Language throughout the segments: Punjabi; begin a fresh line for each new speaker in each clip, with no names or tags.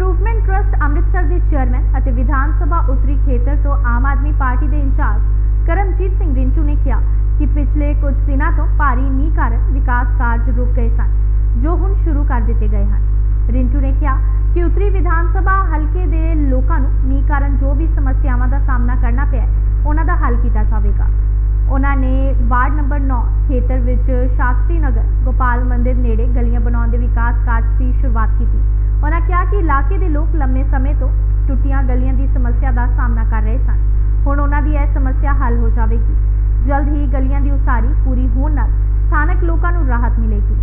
ਇੰਪਰੂਵਮੈਂਟ ਟਰਸਟ ਅੰਮ੍ਰਿਤਸਰ ਦੇ ਚੇਅਰਮੈਨ ਅਤੇ ਵਿਧਾਨ ਸਭਾ ਉੱਤਰੀ ਖੇਤਰ ਤੋਂ ਆਮ ਆਦਮੀ ਪਾਰਟੀ ਦੇ ਇੰਚਾਰਜ ਕਰਮਜੀਤ ਸਿੰਘ ਰਿੰਟੂ ਨੇ ਕਿਹਾ ਕਿ ਪਿਛਲੇ ਕੁਝ ਦਿਨਾਂ ਤੋਂ ਭਾਰੀ ਮੀਂਹ ਕਾਰਨ ਵਿਕਾਸ ਕਾਰਜ ਰੁਕ ਗਏ ਸਨ, ਜੋ ਹੁਣ ਸ਼ੁਰੂ ਕਰ ਦਿੱਤੇ ਗਏ ਹਨ। ਰਿੰਟੂ ਨੇ ਕਿਹਾ ਕਿ ਉੱਤਰੀ ਵਿਧਾਨ ਸਭਾ ਹਲਕੇ ਦੇ ਲੋਕਾਂ ਨੂੰ ਮੀਂਹ ਕਾਰਨ ਜੋ ਵੀ ਸਮੱਸਿਆਵਾਂ ਦਾ ਸਾਹਮਣਾ ਕਰਨਾ ਪਿਆ ਉਹਨਾਂ ਦਾ ਹੱਲ ਕੀਤਾ ਜਾਵੇਗਾ। ਉਹਨਾਂ ਨੇ ਵਾਰਡ ਨੰਬਰ 9 ਖੇਤਰ ਵਿੱਚ ਸ਼ਾਸਤਰੀ ਨਗਰ ਗੋਪਾਲ ਮੰਦਿਰ ਨੇੜੇ ਗਲੀਆਂ ਬਣਾਉਣ ਦੇ ਵਿਕਾਸ ਕਾਰਜ ਦੀ ਸ਼ੁਰੂਆਤ ਕੀਤੀ। ਉਹਨਾਂ ਇਲਾਕੇ ਦੇ ਲੋਕ ਲੰਮੇ ਸਮੇਂ ਤੋਂ ਟੁੱਟੀਆਂ ਗਲੀਆਂ ਦੀ ਸਮੱਸਿਆ ਦਾ ਸਾਹਮਣਾ ਕਰ ਰਹੇ ਸਨ। ਹੁਣ ਉਹਨਾਂ ਦੀ ਇਹ ਸਮੱਸਿਆ ਹੱਲ ਹੋ ਜਾਵੇਗੀ। ਜਲਦ ਹੀ ਗਲੀਆਂ ਦੀ ਉਸਾਰੀ ਪੂਰੀ ਹੋਣ ਨਾਲ ਸਥਾਨਕ ਲੋਕਾਂ ਨੂੰ ਰਾਹਤ ਮਿਲੇਗੀ।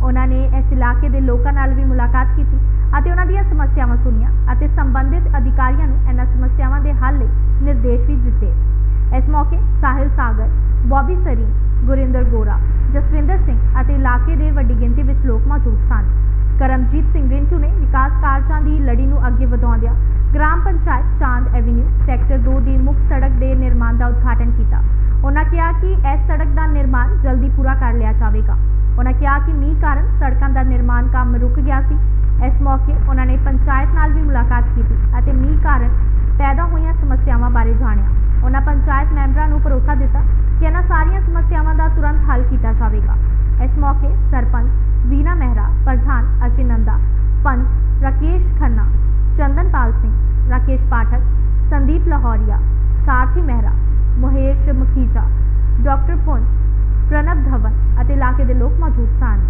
ਉਹਨਾਂ ਨੇ ਇਸ ਇਲਾਕੇ ਦੇ ਲੋਕਾਂ ਨਾਲ ਵੀ ਮੁਲਾਕਾਤ ਕੀਤੀ ਅਤੇ ਉਹਨਾਂ ਦੀਆਂ ਸਮੱਸਿਆਵਾਂ ਸੁਣੀਆਂ ਅਤੇ ਸੰਬੰਧਿਤ ਅਧਿਕਾਰੀਆਂ ਨੂੰ ਇਹਨਾਂ ਸਮੱਸਿਆਵਾਂ ਦੇ ਹੱਲ ਲਈ ਨਿਰਦੇਸ਼ ਵੀ ਦਿੱਤੇ। ਇਸ ਮੌਕੇ ਸਾਹਿਲ ਸਾਗਰ, ਬੌਬੀ ਸਰੀ ਗੁਰਿੰਦਰ ਗੋਰਾ, ਜਸਵਿੰਦਰ ਸਿੰਘ ਅਤੇ ਇਲਾਕੇ ਦੇ ਵੱਡੀ ਗਿਣਤੀ ਵਿੱਚ ਲੋਕ ਮੌਜੂਦ ਸਨ। ਕਰਮਜੀਤ ਸਿੰਘ ਰਿੰਟੂ ਨੇ ਅੱਗੇ ਵਧਾਉਂਦਿਆਂ ਗ੍ਰਾਮ ਪੰਚਾਇਤ ਚਾਂਦ ਐਵੀਨਿਊ ਸੈਕਟਰ 2 ਦੀ ਮੁੱਖ ਸੜਕ ਦੇ ਨਿਰਮਾਣ ਦਾ ਉਦਘਾਟਨ ਕੀਤਾ। ਉਹਨਾਂ ਕਿਹਾ ਕਿ ਇਸ ਸੜਕ ਦਾ ਨਿਰਮਾਣ ਜਲਦੀ ਪੂਰਾ ਕਰ ਲਿਆ ਜਾਵੇਗਾ। ਉਹਨਾਂ ਕਿਹਾ ਕਿ ਮੀਂਹ ਕਾਰਨ ਸੜਕਾਂ ਦਾ ਨਿਰਮਾਣ ਕੰਮ ਰੁਕ ਗਿਆ ਸੀ। ਇਸ ਮੌਕੇ ਉਹਨਾਂ ਨੇ ਪੰਚਾਇਤ ਨਾਲ ਵੀ ਮੁਲਾਕਾਤ ਕੀਤੀ ਅਤੇ ਮੀਂਹ ਕਾਰਨ ਪੈਦਾ ਹੋਈਆਂ ਸਮੱਸਿਆਵਾਂ ਬਾਰੇ ਜਾਣਿਆ। ਉਹਨਾਂ ਪੰਚਾਇਤ ਮੈਂਬਰਾਂ ਨੂੰ ਭਰੋਸਾ ਦਿੱਤਾ ਕਿ ਇਹਨਾਂ ਸਾਰੀਆਂ ਸਮੱਸਿਆਵਾਂ ਦਾ ਤੁਰੰਤ ਹੱਲ ਕੀਤਾ ਸਾਰਥੀ ਮਹਿਰਾ, ਮਹੇਸ਼ ਮਖੀਜਾ, ਡਾਕਟਰ ਪੁੰਜ ਪ੍ਰਣਬ ਧਵਨ ਅਤੇ ਇਲਾਕੇ ਦੇ ਲੋਕ ਮੌਜੂਦ ਸਨ।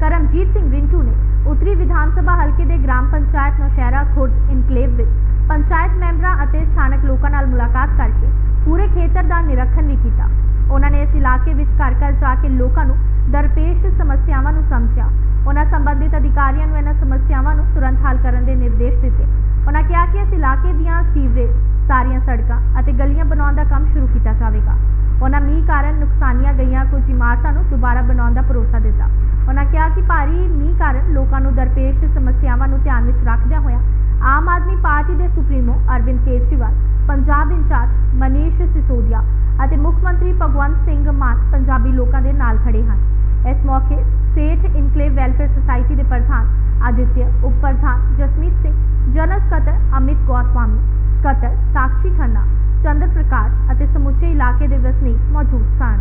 ਕਰਮਜੀਤ ਸਿੰਘ ਰਿੰਟੂ ਨੇ ਉੱਤਰੀ ਵਿਧਾਨ ਸਭਾ ਹਲਕੇ ਦੇ ਗ੍ਰਾਮ ਪੰਚਾਇਤ ਨੌਸ਼ਹਿਰਾ ਖੁਰਦ ਇਨਕਲੇਵ ਵਿੱਚ ਪੰਚਾਇਤ ਮੈਂਬਰਾਂ ਅਤੇ ਸਥਾਨਕ ਲੋਕਾਂ ਨਾਲ ਮੁਲਾਕਾਤ ਕਰਕੇ ਪੂਰੇ ਖੇਤਰ ਦਾ ਨਿਰੀਖਣ ਵੀ ਕੀਤਾ। ਉਹਨਾਂ ਨੇ ਇਸ ਇਲਾਕੇ ਵਿੱਚ ਘਰ ਘਰ ਜਾ ਕੇ ਲੋਕਾਂ ਨੂੰ ਦਰਪੇਸ਼ ਸਮੱਸਿਆਵਾਂ ਨੂੰ ਸਮਝਿਆ। ਉਹਨਾਂ ਸੰਬੰਧਿਤ ਅਧਿਕਾਰੀਆਂ ਨੂੰ ਜਾਵੇਗਾ ਉਹਨਾਂ ਮੀਂਹ ਕਾਰਨ ਨੁਕਸਾਨੀਆਂ ਗਈਆਂ ਕੁਝ ਇਮਾਰਤਾਂ ਨੂੰ ਦੁਬਾਰਾ ਬਣਾਉਣ ਦਾ ਭਰੋਸਾ ਦਿੱਤਾ। ਉਹਨਾਂ ਕਿਹਾ ਕਿ ਭਾਰੀ ਮੀਂਹ ਕਾਰਨ ਲੋਕਾਂ ਨੂੰ ਦਰਪੇਸ਼ ਸਮੱਸਿਆਵਾਂ ਨੂੰ ਧਿਆਨ ਵਿੱਚ ਰੱਖਦਿਆਂ ਹੋਇਆਂ ਆਮ ਆਦਮੀ ਪਾਰਟੀ ਦੇ ਸੁਪਰੀਮੋ ਅਰਵਿੰਦ ਕੇਜਰੀਵਾਲ, ਪੰਜਾਬ ਇੰਚਾਰਜ ਮਨੀਸ਼ ਸਿਸੋਦੀਆ ਅਤੇ ਮੁੱਖ ਮੰਤਰੀ ਭਗਵੰਤ ਸਿੰਘ ਮਾਨ ਪੰਜਾਬੀ ਲੋਕਾਂ ਦੇ ਨਾਲ ਖੜੇ ਹਨ। ਇਸ ਮੌਕੇ ટાંકે દિવસની મોજૂદ સાંજ